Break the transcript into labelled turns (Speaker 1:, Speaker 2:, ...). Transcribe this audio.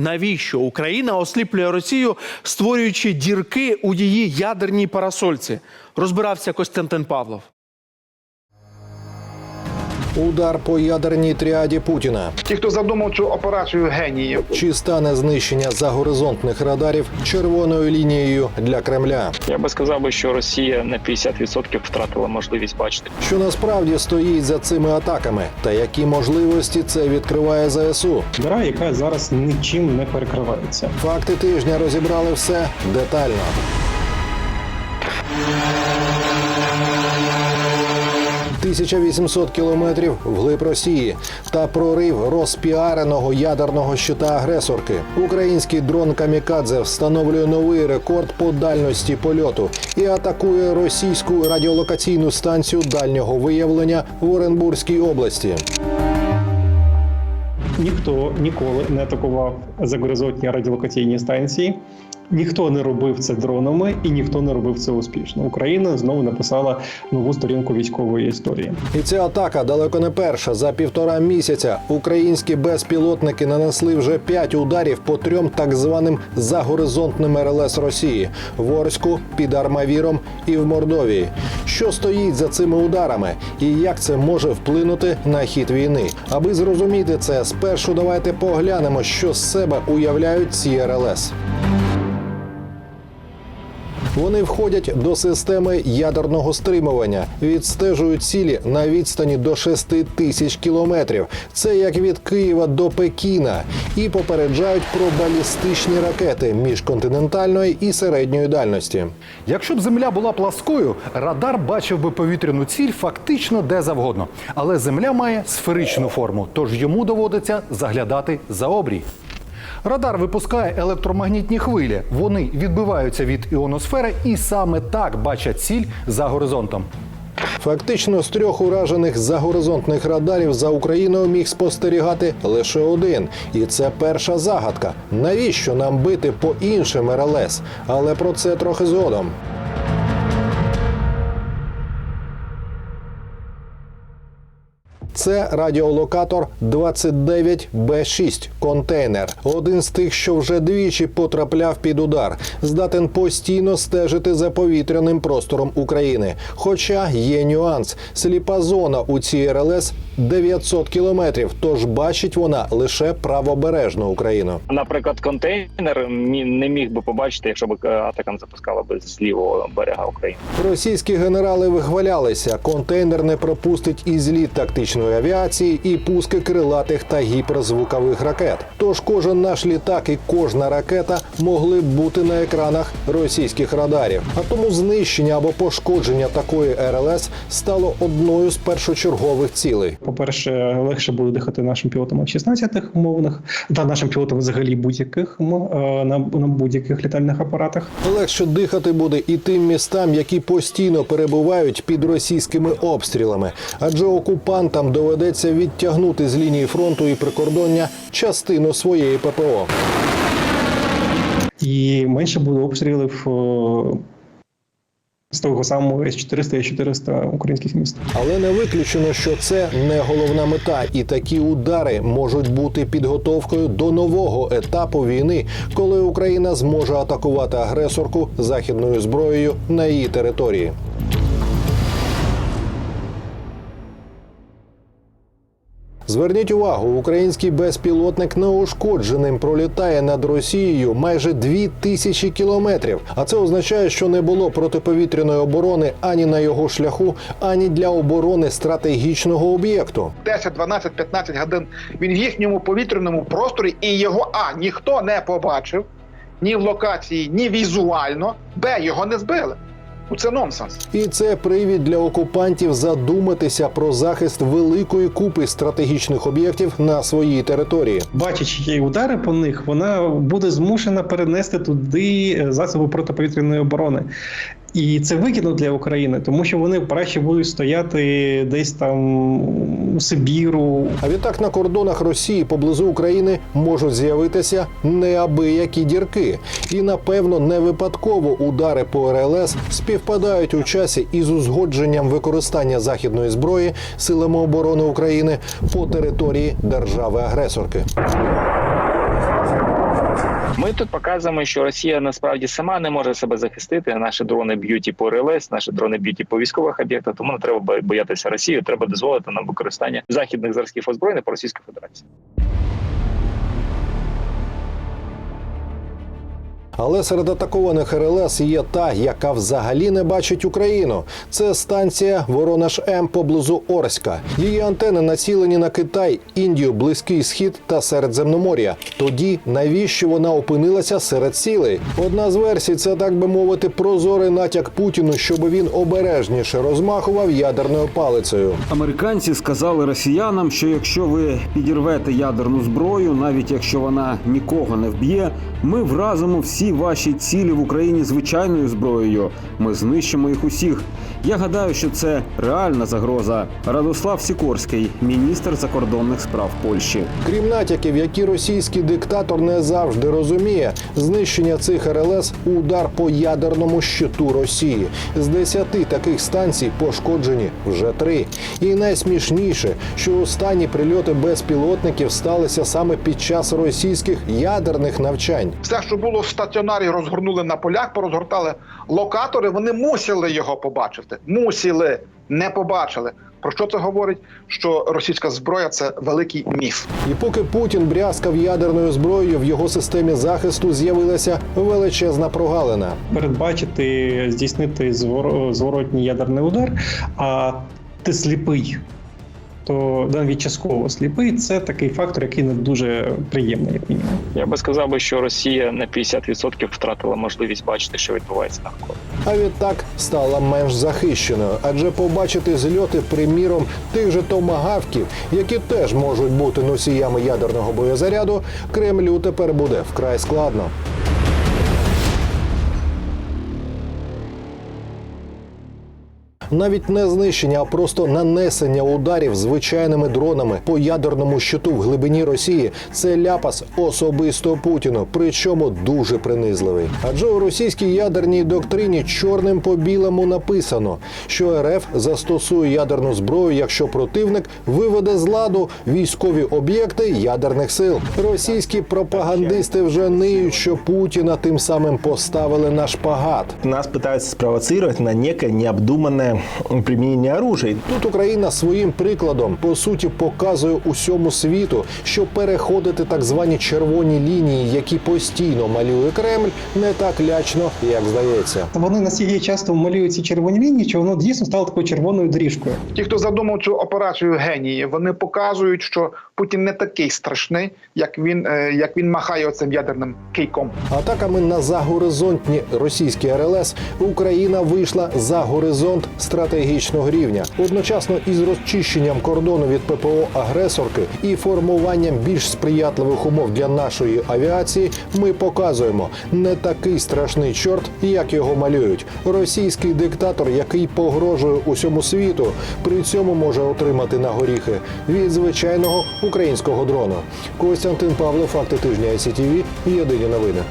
Speaker 1: Навіщо Україна осліплює Росію, створюючи дірки у її ядерній парасольці? Розбирався Костянтин Павлов.
Speaker 2: Удар по ядерній тріаді Путіна.
Speaker 3: Ті, хто задумав цю операцію геніїв,
Speaker 2: Чи стане знищення загоризонтних радарів червоною лінією для Кремля?
Speaker 4: Я би сказав би, що Росія на 50% втратила можливість бачити.
Speaker 2: Що насправді стоїть за цими атаками, та які можливості це відкриває ЗСУ?
Speaker 5: діра, яка зараз нічим не перекривається.
Speaker 2: Факти тижня розібрали все детально. «1800 кілометрів вглиб Росії та прорив розпіареного ядерного щита агресорки. Український дрон Камікадзе встановлює новий рекорд по дальності польоту і атакує російську радіолокаційну станцію дальнього виявлення в Оренбурзькій області.
Speaker 5: Ніхто ніколи не атакував загоризонтні радіолокаційні станції. Ніхто не робив це дронами і ніхто не робив це успішно. Україна знову написала нову сторінку військової історії.
Speaker 2: І ця атака далеко не перша. За півтора місяця українські безпілотники нанесли вже п'ять ударів по трьом так званим загоризонтним РЛС Росії в Орську, під Армавіром і в Мордовії. Що стоїть за цими ударами, і як це може вплинути на хід війни? Аби зрозуміти це, спершу давайте поглянемо, що з себе уявляють ці РЛС. Вони входять до системи ядерного стримування, відстежують цілі на відстані до 6 тисяч кілометрів. Це як від Києва до Пекіна, і попереджають про балістичні ракети міжконтинентальної і середньої дальності.
Speaker 6: Якщо б земля була пласкою, радар бачив би повітряну ціль фактично де завгодно. Але земля має сферичну форму, тож йому доводиться заглядати за обрій. Радар випускає електромагнітні хвилі. Вони відбиваються від іоносфери і саме так бачать ціль за горизонтом.
Speaker 2: Фактично з трьох уражених загоризонтних радарів за Україною міг спостерігати лише один. І це перша загадка. Навіщо нам бити по іншим РЛС? Але про це трохи згодом. Це радіолокатор 29Б6 контейнер. Один з тих, що вже двічі потрапляв під удар, здатен постійно стежити за повітряним простором України. Хоча є нюанс: сліпа зона у цій РЛС 900 кілометрів, тож бачить вона лише правобережну Україну.
Speaker 4: Наприклад, контейнер не міг би побачити, якщо б е, атака запускала би з лівого берега України.
Speaker 2: Російські генерали вихвалялися, контейнер не пропустить і зліт тактичної авіації, і пуски крилатих та гіперзвукових ракет. Тож кожен наш літак і кожна ракета могли б бути на екранах російських радарів. А тому знищення або пошкодження такої РЛС стало одною з першочергових цілей.
Speaker 5: По-перше, легше буде дихати нашим пілотам F-16 умовних та нашим пілотам взагалі будь-яких е, на, на будь-яких літальних апаратах.
Speaker 2: Легше дихати буде і тим містам, які постійно перебувають під російськими обстрілами, адже окупантам доведеться відтягнути з лінії фронту і прикордоння частину своєї ППО.
Speaker 5: І менше буде обстрілів е, з того самого С-400 і 400 українських міст.
Speaker 2: Але не виключено, що це не головна мета, і такі удари можуть бути підготовкою до нового етапу війни, коли Україна зможе атакувати агресорку західною зброєю на її території. Зверніть увагу, український безпілотник неушкодженим пролітає над Росією майже дві тисячі кілометрів. А це означає, що не було протиповітряної оборони ані на його шляху, ані для оборони стратегічного об'єкту.
Speaker 3: 10, 12, 15 годин він в їхньому повітряному просторі, і його а ніхто не побачив ні в локації, ні візуально, б його не збили. Ну це нонсенс.
Speaker 2: І це привід для окупантів задуматися про захист великої купи стратегічних об'єктів на своїй території.
Speaker 5: Бачачи удари по них, вона буде змушена перенести туди е, засоби протиповітряної оборони. І це вигідно для України, тому що вони краще будуть стояти десь там у Сибіру,
Speaker 2: А відтак на кордонах Росії поблизу України можуть з'явитися неабиякі дірки. І напевно не випадково удари по РЛС співпадають у часі із узгодженням використання західної зброї силами оборони України по території держави-агресорки.
Speaker 4: Ми тут показуємо, що Росія насправді сама не може себе захистити. Наші дрони б'ють і по РЛС, наші дрони б'ють і по військових об'єктах. Тому не треба боятися Росії. Треба дозволити нам використання західних зразків озброєння по Російській Федерації.
Speaker 2: Але серед атакованих РЛС є та, яка взагалі не бачить Україну. Це станція Воронеж М поблизу Орська. Її антени націлені на Китай, Індію, Близький Схід та Середземномор'я. Тоді навіщо вона опинилася серед цілей? Одна з версій це так би мовити прозорий натяк Путіну, щоб він обережніше розмахував ядерною палицею.
Speaker 7: Американці сказали росіянам, що якщо ви підірвете ядерну зброю, навіть якщо вона нікого не вб'є, ми вразимо всі ваші цілі в Україні звичайною зброєю. Ми знищимо їх усіх. Я гадаю, що це реальна загроза. Радослав Сікорський, міністр закордонних справ Польщі.
Speaker 2: Крім натяків, які російський диктатор не завжди розуміє, знищення цих РЛС удар по ядерному щиту Росії. З десяти таких станцій пошкоджені вже три. І найсмішніше, що останні прильоти безпілотників сталися саме під час російських ядерних навчань.
Speaker 3: Все, що було в стаціонарі, розгорнули на полях, порозгортали локатори. Вони мусили його побачити. Мусили, не побачили. Про що це говорить? Що російська зброя це великий міф.
Speaker 2: І поки Путін брязкав ядерною зброєю, в його системі захисту з'явилася величезна прогалина.
Speaker 5: Передбачити, здійснити звор- зворотній ядерний удар, а ти сліпий. То навіть частково сліпий це такий фактор, який не дуже приємний, як мінімум.
Speaker 4: Я би сказав би, що Росія на 50% втратила можливість бачити, що відбувається навколо.
Speaker 2: А відтак стала менш захищеною, адже побачити зльоти, приміром, тих же томагавків, які теж можуть бути носіями ядерного боєзаряду, Кремлю тепер буде вкрай складно. Навіть не знищення, а просто нанесення ударів звичайними дронами по ядерному щиту в глибині Росії це ляпас особисто Путіну, причому дуже принизливий. Адже у російській ядерній доктрині чорним по білому написано, що РФ застосує ядерну зброю, якщо противник виведе з ладу військові об'єкти ядерних сил. Російські пропагандисти вже ниють, що Путіна тим самим поставили на шпагат.
Speaker 8: Нас пытаются спровоцировать на некое необдуманное применение оружия.
Speaker 2: Тут Україна своїм прикладом по суті показує усьому світу, що переходити так звані червоні лінії, які постійно малює Кремль, не так лячно, як здається.
Speaker 5: Вони настільки часто малюють ці червоні лінії, що воно дійсно стало такою червоною доріжкою.
Speaker 3: Ті, хто задумав цю операцію генії, вони показують, що Путін не такий страшний, як він, е, як він махає цим ядерним кийком.
Speaker 2: Атаками на загоризонтні російські РЛС Україна вийшла за горизонт стратегічного рівня. Одночасно із розчищенням кордону від ППО агресорки і формуванням більш сприятливих умов для нашої авіації. Ми показуємо не такий страшний чорт, як його малюють. Російський диктатор, який погрожує усьому світу, при цьому може отримати на горіхи від звичайного українського дрону. Костянтин Павло, факти тижня ICTV, Єдині новини.